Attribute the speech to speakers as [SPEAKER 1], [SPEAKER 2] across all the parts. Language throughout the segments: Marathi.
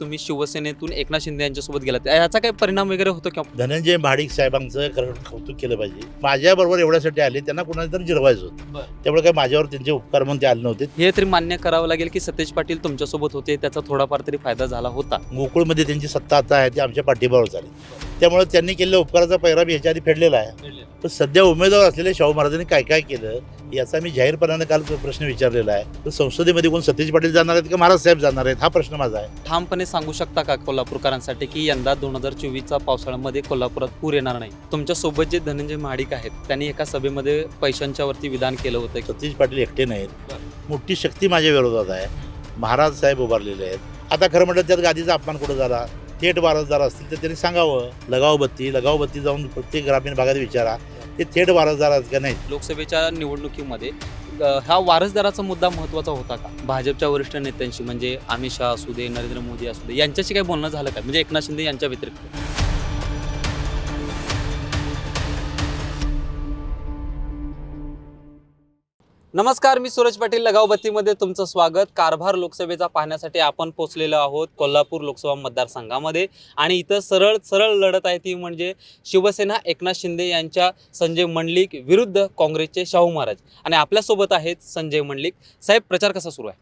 [SPEAKER 1] तुम्ही शिवसेनेतून एकनाथ शिंदे यांच्यासोबत गेलात. याचा काही परिणाम वगैरे होतो किंवा
[SPEAKER 2] धनंजय महाडिक साहेबांचं खरं कौतुक केलं पाहिजे. माझ्याबरोबर एवढ्यासाठी आले त्यांना कुणाला तरी जिरवायचं होतं. त्यामुळे काही माझ्यावर त्यांचे उपकार म्हणून ते आले नव्हते.
[SPEAKER 1] हे तरी मान्य करावं लागेल की सतेज पाटील तुमच्यासोबत होते त्याचा थोडाफार तरी फायदा झाला होता.
[SPEAKER 2] गोकुळमध्ये त्यांची सत्ता आता आहे ती आमच्या पाठीबरोबर झाली. त्यामुळे त्यांनी केलेल्या उपकाराचा पैरा मी ह्याच्या आधी फेडलेला आहे. पण सध्या उमेदवार असलेल्या शाहू महाराजांनी काय काय केलं याचा मी जाहीरपणाने काल प्रश्न विचारलेला आहे. तर संसदेमध्ये कोण सतीश पाटील जाणार आहेत का महाराज साहेब जाणार आहेत? हा प्रश्न माझा आहे.
[SPEAKER 1] ठामपणे सांगू शकता का कोल्हापूरकरांसाठी की यंदा दोन हजार चोवीसचा पावसाळ्यामध्ये कोल्हापुरात पूर येणार नाही? तुमच्यासोबत जे धनंजय महाडिक आहेत त्यांनी एका सभेमध्ये पैशांच्या वरती विधान केलं होतं
[SPEAKER 2] सतीश पाटील एकटे नाहीत. मोठी शक्ती माझ्या विरोधात आहे. महाराज साहेब उभारलेले आहेत. आता खरं म्हटलं त्यात गादीचा अपमान कुठं झाला? थेट वारसदार असतील तर त्यांनी सांगावं लगाव बत्ती लगाव बत्ती जाऊन प्रत्येक ग्रामीण भागात विचारा. ते थेट वारसदार आहेत का नाही?
[SPEAKER 1] लोकसभेच्या निवडणुकीमध्ये अ, हा वारसदाराचा मुद्दा महत्त्वाचा होता का? भाजपच्या वरिष्ठ नेत्यांशी म्हणजे अमित शहा असू दे नरेंद्र मोदी असू दे यांच्याशी काही बोलणं झालं का? म्हणजे एकनाथ शिंदे यांच्या व्यतिरिक्त. नमस्कार मी सूरज पाटील लगावबत्तीमध्ये तुमचं स्वागत. कारभार लोकसभेचा पाहण्यासाठी आपण पोहोचलेलो आहोत कोल्हापूर लोकसभा मतदारसंघामध्ये. आणि इथं सरळ सरळ लढत आहे ती म्हणजे शिवसेना एकनाथ शिंदे यांच्या संजय मंडलिक विरुद्ध काँग्रेसचे शाहू महाराज. आणि आपल्यासोबत आहेत संजय मंडलिक. साहेब प्रचार कसा सुरू आहे?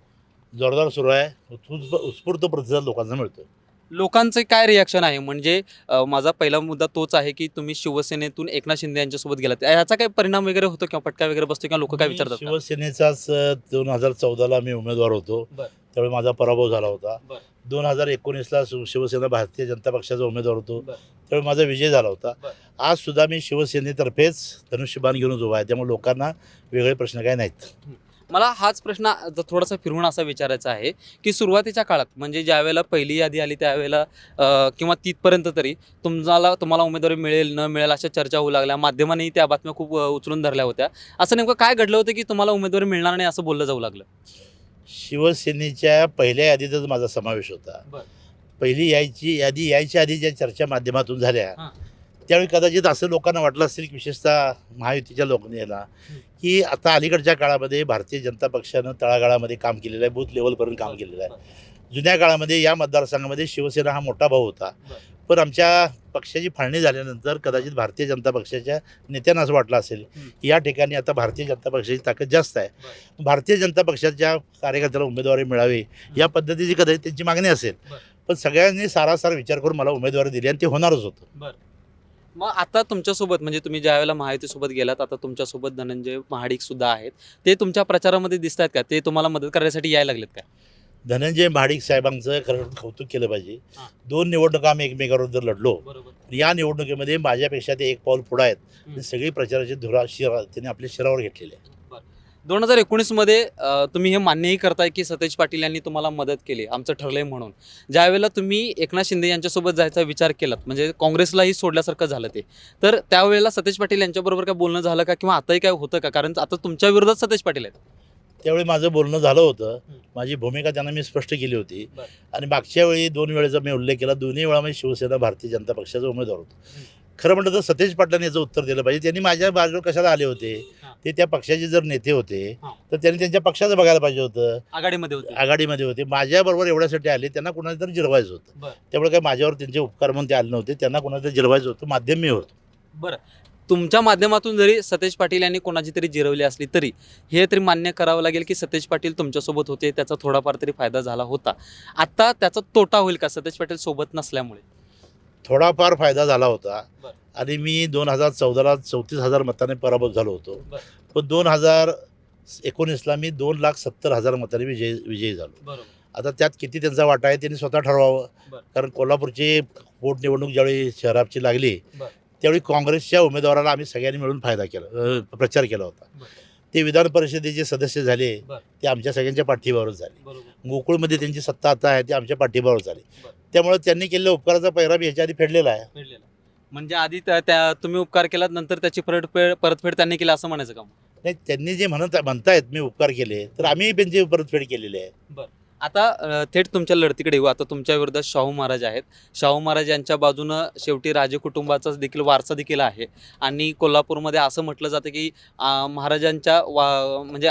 [SPEAKER 2] जोरदार सुरू आहे. उत्स्फूर्त प्रतिसाद लोकांना मिळतो
[SPEAKER 1] लोकांचं काय रिॲक्शन आहे म्हणजे अ, माझा पहिला मुद्दा तोच आहे की तुम्ही शिवसेनेतून एकनाथ शिंदे यांच्यासोबत गेलात याचा काही परिणाम वगैरे होतो किंवा पटका वगैरे बसतो किंवा लोक काय
[SPEAKER 2] मी
[SPEAKER 1] विचारतात का?
[SPEAKER 2] शिवसेनेचाच दोन हजार चौदाला मी उमेदवार होतो
[SPEAKER 1] बरं.
[SPEAKER 2] त्यावेळी माझा पराभव झाला होता
[SPEAKER 1] बरं.
[SPEAKER 2] दोन हजार एकोणीसला शिवसेना भारतीय जनता पक्षाचा उमेदवार होतो
[SPEAKER 1] बरं.
[SPEAKER 2] त्यावेळी माझा विजय झाला होता
[SPEAKER 1] बरं.
[SPEAKER 2] आज सुद्धा मी शिवसेनेतर्फेच धनुष्यबाण घेऊनच उभा आहे त्यामुळे लोकांना वेगळे प्रश्न काय नाहीत
[SPEAKER 1] मला हाच प्रश्न थोडासा फिरवून असा विचारायचा आहे की सुरुवातीच्या काळात म्हणजे ज्या वेळेला पहिली यादी आली त्यावेळेला किंवा तिथपर्यंत तरी तुम्हाला तुम्हाला उमेदवारी मिळेल न मिळेल अशा चर्चा होऊ लागल्या माध्यमांनी त्या बातम्या खूप उचलून धरल्या होत्या असं नेमकं काय घडलं होतं की तुम्हाला उमेदवारी मिळणार नाही असं बोललं जाऊ लागलं
[SPEAKER 2] शिवसेनेच्या पहिल्या यादीतच माझा समावेश होता. पहिली यायची यादी यायच्या आधी ज्या चर्चा माध्यमातून झाल्या. त्यावेळी कदाचित असं लोकांना वाटलं असेल की विशेषतः महायुतीच्या लोकांनी याला की आता अलीकडच्या काळामध्ये भारतीय जनता पक्षानं तळागाळामध्ये काम केलेलं आहे बूथ लेवलपर्यंत काम केलेलं आहे. जुन्या काळामध्ये या मतदारसंघामध्ये शिवसेना हा मोठा भाऊ होता. पण आमच्या पक्षाची फाळणी झाल्यानंतर कदाचित भारतीय जनता पक्षाच्या नेत्यांना असं वाटलं असेल. की या ठिकाणी आता भारतीय जनता पक्षाची ताकद जास्त आहे. भारतीय जनता पक्षाच्या कार्यकर्त्याला उमेदवारी मिळावी या पद्धतीची कदाचित त्यांची मागणी असेल. पण सगळ्यांनी सारासार विचार करून मला उमेदवारी दिली आणि ते होणारच होतं.
[SPEAKER 1] मग आता तुमच्यासोबत म्हणजे तुम्ही ज्या वेळेला महायुतीसोबत गेलात आता तुमच्यासोबत धनंजय महाडिक सुद्धा आहेत. ते तुमच्या प्रचारामध्ये दिसत आहेत का? ते तुम्हाला मदत करण्यासाठी यायला लागलेत का?
[SPEAKER 2] धनंजय महाडिक साहेबांचं खरं कौतुक केलं पाहिजे.
[SPEAKER 1] हां.
[SPEAKER 2] दोन निवडणुका आम्ही एकमेकाविरुद्ध लढलो
[SPEAKER 1] बरोबर.
[SPEAKER 2] या निवडणुकीमध्ये माझ्यापेक्षा ते एक पाऊल पुढं आहेत. आणि सगळी प्रचाराची धुरा शिरा त्यांनी आपल्या शिरावर घेतलेली आहे.
[SPEAKER 1] दोन हजार एकोणीसमध्ये तुम्ही हे मान्यही करताय की सतेज पाटील यांनी तुम्हाला मदत केली आमचं ठरलंय म्हणून ज्या वेळेला तुम्ही एकनाथ शिंदे यांच्यासोबत जायचा विचार केलात म्हणजे काँग्रेसलाही सोडल्यासारखं झालं ते तर त्यावेळेला सतेज पाटील यांच्याबरोबर काय बोलणं झालं का किंवा आताही काय होतं का कारण आता तुमच्या विरोधात सतेज पाटील आहेत
[SPEAKER 2] त्यावेळी माझं बोलणं झालं होतं. माझी भूमिका त्यांना मी स्पष्ट केली होती. आणि मागच्या वेळी दोन वेळेचा मी उल्लेख केला दोन्ही वेळा मी शिवसेना भारतीय जनता पक्षाचा उमेदवार होतो. खरं म्हटलं तर सतेज पाटलांनी याचं उत्तर दिलं पाहिजे त्यांनी माझ्या बाजूला कशाला आले होते. ते त्या पक्षाचे जर नेते होते
[SPEAKER 1] हां.
[SPEAKER 2] तर त्यांनी त्यांच्या पक्षाचं बघायला पाहिजे होतं.
[SPEAKER 1] आघाडीमध्ये होते.
[SPEAKER 2] आघाडीमध्ये होते. माझ्याबरोबर एवढ्यासाठी आले त्यांना कुणाला तरी जिरवायचं होतं.
[SPEAKER 1] बरं.
[SPEAKER 2] त्यामुळे काही माझ्यावर त्यांचे उपकार म्हणून ते आले नव्हते. त्यांना कुणाला तरी जिरवायचं होतं. माध्यम मी होतो.
[SPEAKER 1] बरं. तुमच्या माध्यमातून जरी सतेज पाटील यांनी कोणाची तरी जिरवली असली तरी हे तरी मान्य करावं लागेल की सतेज पाटील तुमच्यासोबत होते त्याचा थोडाफार तरी फायदा झाला होता. आता त्याचा तोटा होईल का सतेज पाटील सोबत नसल्यामुळे?
[SPEAKER 2] थोडाफार फायदा झाला होता. आणि मी दोन हजार चौदाला चौतीस हजार मताने पराभूत झालो होतो. पण दोन हजार एकोणीसला मी दोन लाख सत्तर हजार मताने विजयी विजयी झालो आता त्यात किती त्यांचा वाटा आहे त्यांनी स्वतः ठरवावं. कारण कोल्हापूरची पोटनिवडणूक ज्यावेळी शहराची लागली. त्यावेळी काँग्रेसच्या उमेदवाराला आम्ही सगळ्यांनी मिळून फायदा केला प्रचार केला होता. ते विधान परिषदेचे सदस्य झाले. ते आमच्या सगळ्यांच्या पाठीबरोबर झाले गोकुळमध्ये त्यांची सत्ता आता आहे ते आमच्या पाठीबरोबर झाली. त्यामुळे त्यांनी केलेल्या उपकाराचा पैरा मी ह्याच्या आधी फेडलेला आहे.
[SPEAKER 1] मिळलेला म्हणजे आधी त्या त्या- तुम्ही उपकार केलात नंतर त्याची परतफेड परतफेड त्यांनी केली असं म्हणायचं का मग?
[SPEAKER 2] नाही त्यांनी जे म्हणत म्हणतायत मी उपकार केले तर आम्ही त्यांची परतफेड केलेली आहे
[SPEAKER 1] आता थेट तुमच्या लढतीकडे येऊ. आता तुमच्या विरोधात शाहू महाराज आहेत. शाहू महाराज यांच्या बाजूनं शेवटी राजे कुटुंबाचा देखील वारसा देखील आहे. आणि कोल्हापूरमध्ये असं म्हटलं जातं की महाराजांच्या वा म्हणजे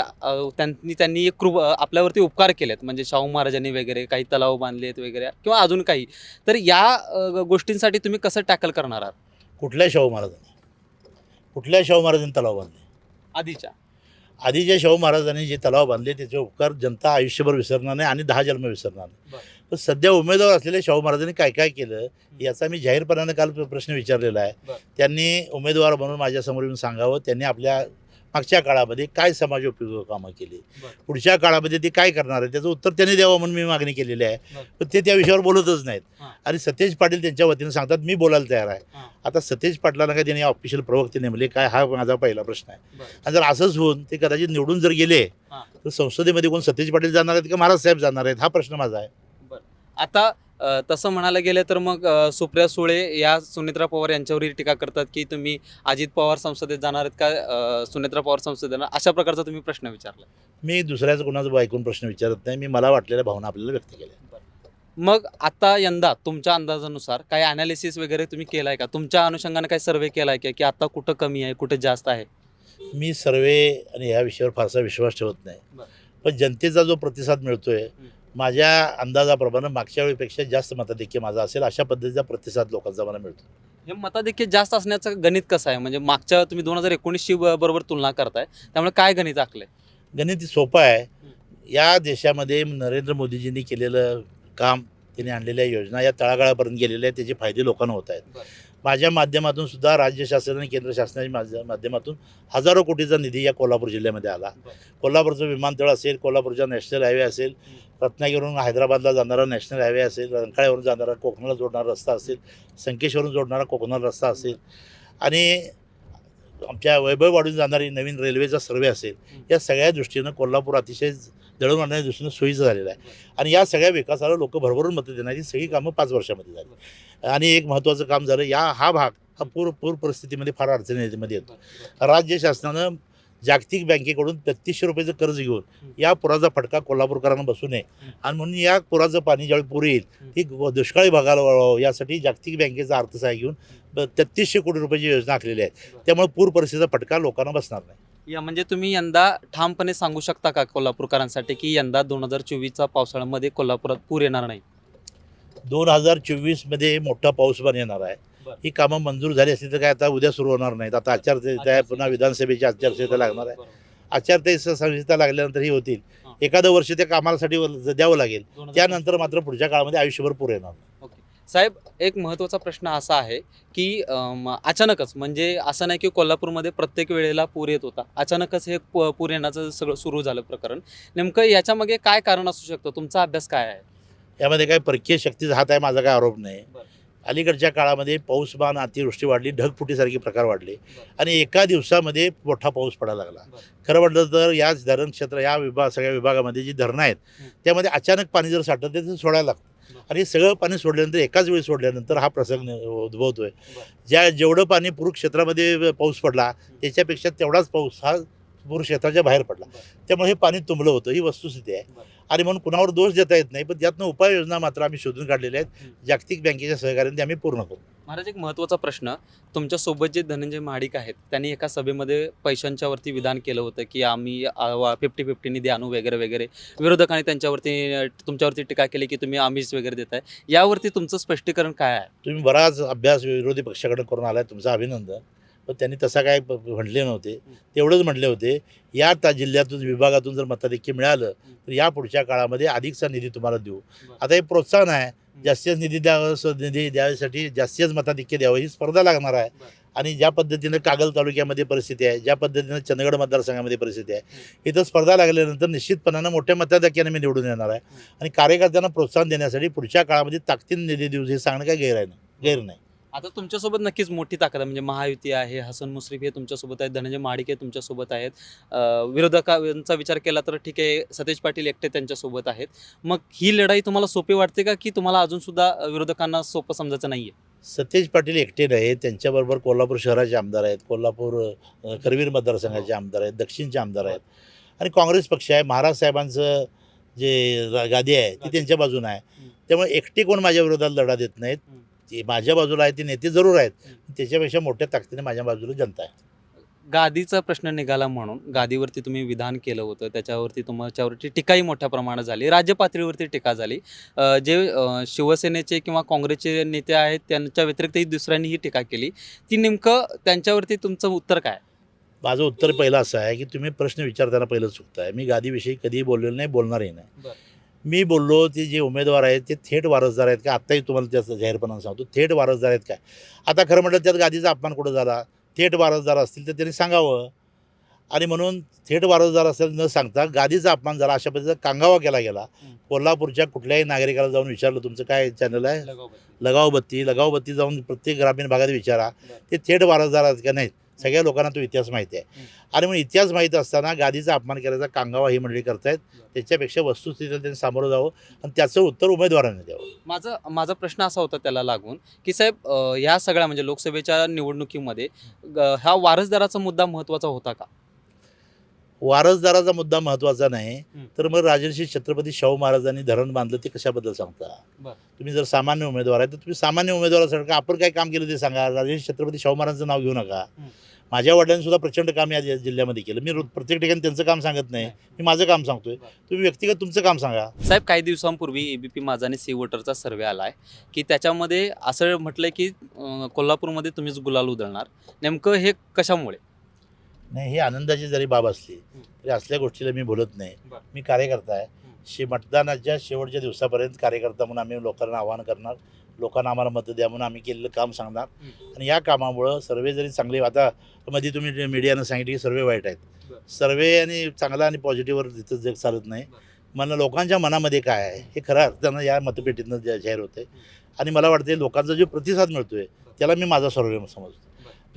[SPEAKER 1] त्यांनी त्यांनी एक कृप आपल्यावरती उपकार केलेत. म्हणजे शाहू महाराजांनी वगैरे काही तलाव बांधलेत वगैरे किंवा अजून काही. तर या गोष्टींसाठी तुम्ही कसं टॅकल करणार आहात?
[SPEAKER 2] कुठल्या शाहू महाराजांनी? कुठल्या शाहू महाराजांनी तलाव बांधले?
[SPEAKER 1] आधीच्या.
[SPEAKER 2] आधीच्या शाहू महाराजांनी जे तलाव बांधले त्याचे उपकार जनता आयुष्यभर विसरणार नाही आणि दहा जन्म विसरणार नाही. पण सध्या उमेदवार असलेल्या शाहू महाराजांनी काय काय केलं याचा मी जाहीरपणाने काल प्रश्न विचारलेला आहे. त्यांनी उमेदवार म्हणून माझ्यासमोर येऊन सांगावं त्यांनी आपल्या मागच्या काळामध्ये काय समाज उपयोगी कामं केली. पुढच्या काळामध्ये ते काय करणार आहे त्याचं उत्तर त्यांनी द्यावं म्हणून मी मागणी केलेली आहे. पण ते त्या विषयावर बोलतच नाहीत. आणि सतेज पाटील त्यांच्या वतीनं सांगतात मी बोलायला तयार आहे. आता सतेज पाटलांना काय त्यांनी ऑफिशियल प्रवक्ते नेमले काय हा माझा पहिला प्रश्न आहे. आणि जर असंच होऊन ते कदाचित निवडून जर गेले. तर संसदेमध्ये कोण सतेज पाटील जाणार आहेत का महाराज साहेब जाणार आहेत हा प्रश्न माझा आहे
[SPEAKER 1] आता तसं म्हणायला गेलं तर मग सुप्रिया सुळे या सुनेत्रा पवार यांच्यावरही टीका करतात की तुम्ही अजित पवार संसदेत जाणार आहेत का? सुनेत्रा पवार संसदेत जाणार अशा प्रकारचा तुम्ही प्रश्न विचारला.
[SPEAKER 2] मी दुसऱ्याचं कोणाचं ऐकून प्रश्न विचारत नाही. मी मला वाटलेल्या भावना आपल्याला व्यक्त केल्या.
[SPEAKER 1] मग आता यंदा तुमच्या अंदाजानुसार काही अनालिसिस वगैरे तुम्ही केलाय का? तुमच्या अनुषंगाने काही सर्वे केलाय का? की आता कुठं कमी आहे कुठं जास्त आहे?
[SPEAKER 2] मी सर्वे आणि या विषयावर फारसा विश्वास ठेवत नाही. पण जनतेचा जो प्रतिसाद मिळतोय. माझ्या अंदाजाप्रमाणे मागच्या वेळेपेक्षा जास्त मताधिक्य माझा असेल अशा पद्धतीचा प्रतिसाद लोकांचा मला मिळतो.
[SPEAKER 1] हे मताधिक्य जास्त असण्याचं गणित कसं आहे? म्हणजे मागच्या तुम्ही दोन हजार एकोणीसशी बरोबर तुलना करताय त्यामुळे काय गणित आखलंय?
[SPEAKER 2] गणित सोपं आहे. या देशामध्ये नरेंद्र मोदीजींनी केलेलं काम त्यांनी आणलेल्या योजना या तळागाळापर्यंत गेलेल्या आहेत त्याचे फायदे लोकांना होत आहेत. माझ्या माध्यमातून सुद्धा राज्य शासन आणि केंद्र शासनाच्या माध्यमातून हजारो कोटीचा निधी या कोल्हापूर जिल्ह्यामध्ये आला. कोल्हापूरचं विमानतळ असेल कोल्हापूरचा नॅशनल हायवे असेल रत्नागिरीवरून हैदराबादला जाणारा नॅशनल हायवे असेल रंकाळ्यावरून जाणारा कोकणाला जोडणारा रस्ता असेल संकेश्वरून जोडणारा कोकणाला रस्ता असेल आणि आमच्या वैभववाडून जाणारी नवीन रेल्वेचा सर्वे असेल या सगळ्या दृष्टीनं कोल्हापूर अतिशय दळून आणण्याच्या दृष्टीनं सोयीचं झालेलं आहे. आणि या सगळ्या विकासाला लोक भरभरून मतं देण्याची सगळी कामं पाच वर्षामध्ये झाली. आणि एक महत्त्वाचं काम झालं या हा भाग हा पूर पूर परिस्थितीमध्ये फार अडचणीमध्ये येतो. राज्य शासनानं जागतिक बँकेकडून तेहतीसशे रुपयाचं कर्ज घेऊन या पुराचा फटका कोल्हापूरकरांना बसू नये. आणि म्हणून या पुराचं पाणी ज्यावेळी पूर येईल ती दुष्काळी भागाला वळवावं. यासाठी जागतिक बँकेचा अर्थसहाय्य घेऊन तेहतीसशे कोटी रुपयाची योजना आखलेली आहे. त्यामुळे पूर परिस्थितीचा फटका लोकांना बसणार नाही.
[SPEAKER 1] या म्हणजे तुम्ही यंदा ठामपणे सांगू शकता का कोल्हापूरकरांसाठी की यंदा दोन हजार चोवीसचा पावसाळ्यामध्ये कोल्हापुरात पूर येणार नाही?
[SPEAKER 2] दोन हजार चोवीसमध्ये मोठा पाऊस पण येणार आहे. ही कामं मंजूर झाली असली तर काय आता उद्या सुरू होणार नाहीत. आता आचारसंहिता आहे पुन्हा विधानसभेची आचारसंहिता लागणार आहे. आचारसंहिता संहिता लागल्यानंतर ही होतील. एखादं वर्ष त्या कामासाठी द्यावं लागेल. त्यानंतर मात्र पुढच्या काळामध्ये आयुष्यभर पूर येणार
[SPEAKER 1] साहेब एक महत्त्वाचा प्रश्न असा आहे की अचानकच म्हणजे असं नाही की कोल्हापूरमध्ये प्रत्येक वेळेला पूर येत होता अचानकच हे पू- पूर येण्याचं सगळं सुरू झालं प्रकरण नेमकं याच्यामागे काय कारण असू शकतं तुमचा अभ्यास काय आहे
[SPEAKER 2] यामध्ये काही परकीय शक्तीचा हात आहे माझा काय आरोप नाही. अलीकडच्या काळामध्ये पाऊसमान अतिवृष्टी वाढली ढगफुटीसारखे प्रकार वाढले. आणि एका दिवसामध्ये मोठा पाऊस पडायला लागला. खरं म्हटलं तर याच धरण क्षेत्र या विभाग सगळ्या विभागामध्ये जी धरणं आहेत. त्यामध्ये अचानक पाणी जर साठतं तर ते सोडायला लागतं. आणि हे सगळं पाणी सोडल्यानंतर एकाच वेळी सोडल्यानंतर हा प्रसंग उद्भवतोय
[SPEAKER 1] बरं.
[SPEAKER 2] ज्या जेवढं पाणी पूर क्षेत्रामध्ये पाऊस पडला त्याच्यापेक्षा तेवढाच पाऊस हा पूर क्षेत्राच्या बाहेर पडला. त्यामुळे हे पाणी तुंबलं होतं ही वस्तुस्थिती आहे. आणि म्हणून कुणावर दोष देता येत नाही पण त्यातनं उपाययोजना मात्र आम्ही शोधून काढलेल्या आहेत.
[SPEAKER 1] हं.
[SPEAKER 2] जागतिक बँकेच्या सहकार्याने ते आम्ही पूर्ण करू.
[SPEAKER 1] महाराज एक महत्त्वाचा प्रश्न. तुमच्यासोबत जे धनंजय महाडिक आहेत त्यांनी एका सभेमध्ये पैशांच्या वरती विधान केलं होतं की आम्ही फिफ्टी फिफ्टी निधी आणू वगैरे वगैरे. विरोधकांनी त्यांच्यावरती तुमच्यावरती टीका केली की तुम्ही आमिष वगैरे देताय. यावरती तुमचं स्पष्टीकरण काय आहे?
[SPEAKER 2] तुम्ही बराच अभ्यास विरोधी पक्षाकडे करून आलाय तुमचं अभिनंदन. पण त्यांनी तसा काय म्हटले नव्हते. तेवढंच म्हटले होते या त्या जिल्ह्यातून विभागातून जर मताधिक्य मिळालं तर या पुढच्या काळामध्ये अधिकचा निधी तुम्हाला देऊ. आता हे प्रोत्साहन आहे. जास्तीत निधी द्यावं निधी द्याव्यासाठी जास्तीच मताधिक्य द्यावं ही स्पर्धा लागणार आहे. आणि ज्या पद्धतीनं कागल तालुक्यामध्ये परिस्थिती आहे ज्या पद्धतीनं चंदगड मतदारसंघामध्ये परिस्थिती आहे इथं स्पर्धा लागल्यानंतर निश्चितपणानं मोठ्या मताधिक्याने मी निवडून येणार आहे. आणि कार्यकर्त्यांना प्रोत्साहन देण्यासाठी पुढच्या काळामध्ये ताकदीने निधी देऊ हे सांगणं काय गैर आहे ना? गैर नाही.
[SPEAKER 1] आता तुमच्यासोबत नक्कीच मोठी ताकद आहे. म्हणजे महायुती आहे हसन मुश्रीफ हे तुमच्यासोबत आहेत धनंजय महाडिक हे तुमच्यासोबत आहेत. अं, विरोधकांचा विचार केला तर ठीक आहे सतेज पाटील एकटे त्यांच्यासोबत आहेत. मग ही लढाई तुम्हाला सोपी वाटते का की तुम्हाला अजून सुद्धा अं, विरोधकांना सोपं समजायचं नाहीये?
[SPEAKER 2] सतेज पाटील एकटे नाही त्यांच्याबरोबर कोल्हापूर शहराचे आमदार आहेत कोल्हापूर अ, करवीर मतदारसंघाचे आमदार आहेत दक्षिणचे आमदार आहेत. आणि काँग्रेस पक्ष आहे महाराज साहेबांचं जे रा- गादी आहे ती. त्यांच्या बाजूने आहे. त्यामुळे एकटी कोण माझ्या विरोधात लढा देत नाहीत. ते माझ्या बाजूला आहे ते नेते जरूर आहेत. त्याच्यापेक्षा मोठ्या ताकदीने माझ्या बाजूला जनता आहे.
[SPEAKER 1] गादीचा प्रश्न निघाला म्हणून गादीवरती तुम्ही विधान केलं होतं त्याच्यावरती तुमच्यावरती टीकाही मोठ्या प्रमाणात झाली राज्य पातळीवरती टीका झाली. जे शिवसेनेचे किंवा काँग्रेसचे नेते आहेत त्यांच्या व्यतिरिक्तही दुसऱ्यांनीही टीका केली. ती नेमकं त्यांच्यावरती तुमचं उत्तर काय?
[SPEAKER 2] माझं उत्तर पहिलं असं आहे की तुम्ही प्रश्न विचारताना पहिलं चुकताय. मी गादीविषयी कधीही बोललेलो नाही बोलणारही नाही. मी बोललो ते जे उमेदवार आहेत ते थेट वारसदार आहेत का? आत्ताही तुम्हाला त्याचं जाहीरपणानं सांगतो थेट वारसदार आहेत काय आता खरं म्हटलं त्यात गादीचा अपमान कुठं झाला? थेट वारसदार असतील तर त्यांनी सांगावं. आणि म्हणून थेट वारसदार असेल न सांगता गादीचा अपमान झाला अशा पद्धतीचा कांगावा केला गेला. कोल्हापूरच्या कुठल्याही नागरिकाला जाऊन विचारलं तुमचं काय चॅनल आहे? लगाव बत्ती लगाव बत्ती जाऊन प्रत्येक ग्रामीण भागात विचारा. ते थेट वारसदार आहेत का? नाहीत. सगळ्या लोकांना तो इतिहास माहिती आहे. आणि मग इतिहास माहीत असताना गादीचा अपमान करायचा कांगावा ही मंडळी करतायत. त्याच्यापेक्षा वस्तुस्थितीला त्यांनी सामोरं जावं आणि त्याचं उत्तर उमेदवारांनी द्यावं
[SPEAKER 1] माझं माझा प्रश्न असा होता त्याला लागून की साहेब ह्या सगळ्या म्हणजे लोकसभेच्या निवडणुकीमध्ये ग- हा वारसदाराचा मुद्दा महत्त्वाचा होता का
[SPEAKER 2] वारसदाराचा मुद्दा महत्त्वाचा नाही. तर मग राजर्षी छत्रपती शाहू महाराजांनी धरण बांधलं ते कशाबद्दल सांगता. तुम्ही जर सामान्य उमेदवार आहे तर तुम्ही सामान्य उमेदवार असाल का आपण काय काम केलं ते सांगा. राजर्षी छत्रपती शाहू महाराजांचं नाव घेऊ नका.
[SPEAKER 1] हं.
[SPEAKER 2] माझ्या वडिलांनी सुद्धा प्रचंड काम या जिल्ह्यामध्ये केलं. मी प्रत्येक ठिकाणी त्यांचं काम सांगत नाही. मी माझं काम सांगतोय. तुम्ही व्यक्तिगत तुमचं काम सांगा.
[SPEAKER 1] साहेब काही दिवसांपूर्वी एबीपी माझा आणि सी वोटरचा सर्वे आला आहे की त्याच्यामध्ये असं म्हटलंय की कोल्हापूरमध्ये तुम्हीच गुलाल उधळणार. नेमकं हे कशामुळे?
[SPEAKER 2] नाही ही आनंदाची जरी बाब असली तरी असल्या गोष्टीला मी बोलत नाही. मी कार्यकर्ता आहे शे मतदानाच्या शेवटच्या दिवसापर्यंत कार्यकर्ता म्हणून आम्ही लोकांना आवाहन करणार. लोकांना आम्हाला मत द्या म्हणून आम्ही केलेलं काम सांगणार. आणि या कामामुळं सर्वे जरी चांगले आता मध्ये तुम्ही मीडियानं सांगितलं की सर्वे वाईट आहेत. सर्वे आणि चांगला आणि पॉझिटिव्हवर तिथं जग चालत नाही. मला लोकांच्या मनामध्ये काय आहे हे खरं अर्थानं या मतपेटीतनं जाहीर होते आणि मला वाटते लोकांचा जो प्रतिसाद मिळतोय त्याला मी माझा सर्वे समजतो.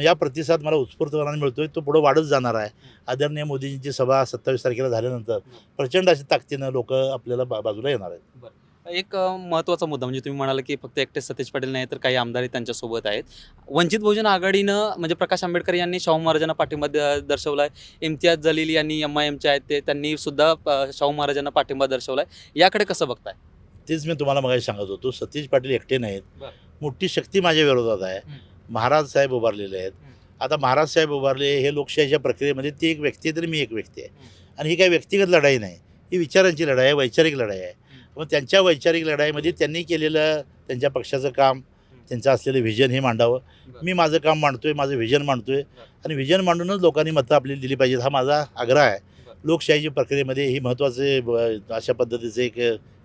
[SPEAKER 2] या प्रतिसाद मला उत्स्फूर्तपणाने मिळतोय. तो पुढे वाढत जाणार आहे. आदरणीय मोदींची सभा सत्तावीस तारखेला झाल्यानंतर प्रचंड अशी ताकदीनं लोक आपल्याला बा- बाजूला येणार आहेत.
[SPEAKER 1] एक महत्त्वाचा मुद्दा म्हणजे तुम्ही म्हणाला की फक्त एकटे सतेज पाटील नाही तर काही आमदारही त्यांच्यासोबत आहेत. वंचित बहुजन आघाडीनं म्हणजे प्रकाश आंबेडकर यांनी शाहू महाराजांना पाठिंबा द- दर्शवलाय. इम्तियाज जलील यांनी एम आय एमचे आहेत ते त्यांनी सुद्धा शाहू महाराजांना पाठिंबा दर्शवलाय. याकडे कसं बघताय?
[SPEAKER 2] तेच मी तुम्हाला मग सांगत होतो. सतीश पाटील एकटे नाहीत. मोठी शक्ती माझ्या विरोधात आहे. महाराज साहेब उभारलेले आहेत. आता महाराज साहेब उभारले हे लोकशाहीच्या प्रक्रियेमध्ये ती एक व्यक्ती आहे तरी मी एक व्यक्ती आहे. आणि ही काही व्यक्तिगत लढाई नाही. ही विचारांची लढाई आहे वैचारिक लढाई आहे. मग त्यांच्या वैचारिक लढाईमध्ये त्यांनी केलेलं त्यांच्या पक्षाचं काम त्यांचं असलेलं व्हिजन हे मांडावं. मी माझं काम मांडतोय माझं व्हिजन मांडतोय. आणि व्हिजन मांडूनच लोकांनी मतं आपल्याला दिली पाहिजेत हा माझा आग्रह आहे. लोकशाहीच्या प्रक्रियेमध्ये ही महत्त्वाचे अशा पद्धतीचं एक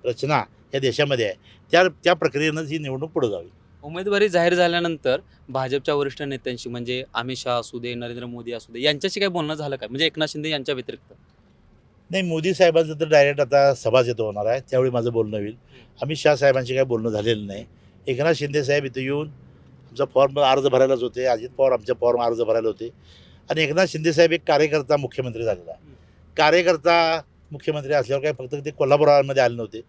[SPEAKER 2] रचना या देशामध्ये आहे. त्या त्या प्रक्रियेनंच ही निवडणूक पुढे जावी.
[SPEAKER 1] उमेदवारी जाहीर झाल्यानंतर भाजपच्या वरिष्ठ नेत्यांशी म्हणजे अमित शहा असू दे नरेंद्र मोदी असू दे यांच्याशी काही बोलणं झालं काय म्हणजे एकनाथ शिंदे यांच्या व्यतिरिक्त.
[SPEAKER 2] नाही मोदी साहेबांचं तर डायरेक्ट आता सभाच येतो होणार आहे. त्यावेळी माझं बोलणं होईल. अमित शहा साहेबांशी काही बोलणं झालेलं नाही. एकनाथ शिंदे साहेब इथं येऊन आमचा फॉर्म अर्ज भरायलाच होते. अजित पवार आमच्या फॉर्म अर्ज भरायला होते. आणि एकनाथ शिंदे साहेब एक कार्यकर्ता मुख्यमंत्री झालेला कार्यकर्ता मुख्यमंत्री असल्यावर काय फक्त ते कोल्हापुरामध्ये आले नव्हते.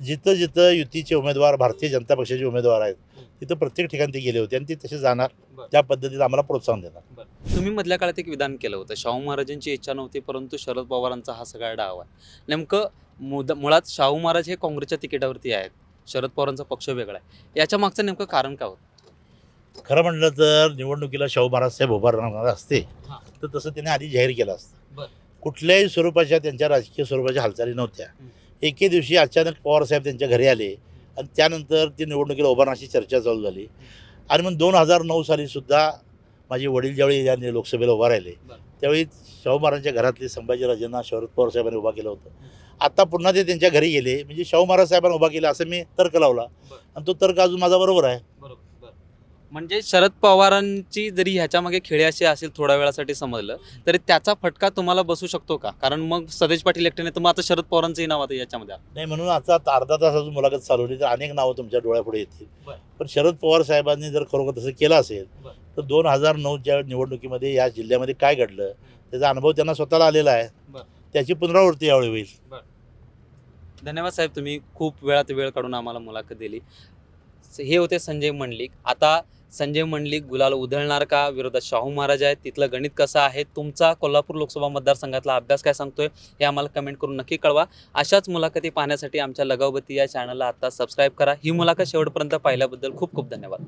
[SPEAKER 2] जिथं जिथं युतीचे उमेदवार भारतीय जनता पक्षाचे उमेदवार आहेत तिथं प्रत्येक ठिकाणी ते गेले होते आणि ते तसे जाणार. त्या पद्धतीनं आम्हाला प्रोत्साहन देणार
[SPEAKER 1] तुम्ही मधल्या काळात एक विधान केलं होतं शाहू महाराजांची इच्छा नव्हती परंतु शरद पवारांचा हा सगळा डाव आहे नेमकं मुद मुळात शाहू महाराज हे काँग्रेसच्या तिकिटावरती आहेत शरद पवारांचा पक्ष वेगळा आहे याच्या मागचं नेमकं कारण काय होतं
[SPEAKER 2] खरं म्हटलं तर निवडणुकीला शाहू महाराज साहेब उभारणार असते
[SPEAKER 1] हां.
[SPEAKER 2] तर तसं त्याने आधी जाहीर केलं असतं. कुठल्याही स्वरूपाच्या त्यांच्या राजकीय स्वरूपाच्या हालचाली नव्हत्या. एके दिवशी अचानक पवार साहेब त्यांच्या घरी आले आणि त्यानंतर ती निवडणुकीला उभारण्याची चर्चा चालू झाली. आणि मग दोन हजार नऊ साली सुद्धा माझे वडील ज्यावेळी या लोकसभेला उभा राहिले. त्यावेळी शाहू महाराजांच्या घरातले संभाजीराजांना शरद पवार साहेबांनी उभा केलं होतं. आता पुन्हा ते त्यांच्या घरी गेले म्हणजे शाहू महाराज साहेबांना उभा केला असं मी तर्क लावला. आणि तो तर्क अजून माझा बरोबर. आहे
[SPEAKER 1] म्हणजे शरद पवारांची जरी ह्याच्यामागे खेळी अशी असेल थोड्या वेळासाठी समजलं तरी त्याचा फटका तुम्हाला बसू शकतो का कारण मग सदेश पाटील एकटे नाही तर मग आता शरद पवारांचंही नाव आता याच्यामध्ये आलं.
[SPEAKER 2] नाही म्हणून आता अर्धा तास अजून मुलाखत चालवली तर अनेक नावं तुमच्या डोळ्यापुढे येतील
[SPEAKER 1] बरं.
[SPEAKER 2] पण शरद पवार साहेबांनी जर खरोखर तसं केलं असेल
[SPEAKER 1] बरं.
[SPEAKER 2] तर दोन हजार नऊच्या निवडणुकीमध्ये या जिल्ह्यामध्ये काय घडलं त्याचा अनुभव त्यांना स्वतःला आलेला आहे
[SPEAKER 1] बरं.
[SPEAKER 2] त्याची पुनरावृत्ती यावेळी होईल
[SPEAKER 1] धन्यवाद साहेब तुम्ही खूप वेळात वेळ काढून आम्हाला मुलाखत दिली हे होते संजय मंडलिक आता संजय मंडलिक गुलाल उधळणार का विरोधात शाहू महाराज आहेत. तिथलं गणित कसं आहे? तुमचा कोल्हापूर लोकसभा मतदारसंघातला अभ्यास काय सांगतोय? हे आम्हाला कमेंट करून नक्की कळवा. अशाच मुलाखती पाहण्यासाठी आमच्या लगावती या चॅनलला आता सबस्क्राईब करा. ही मुलाखत शेवटपर्यंत पाहिल्याबद्दल खूप खूप धन्यवाद.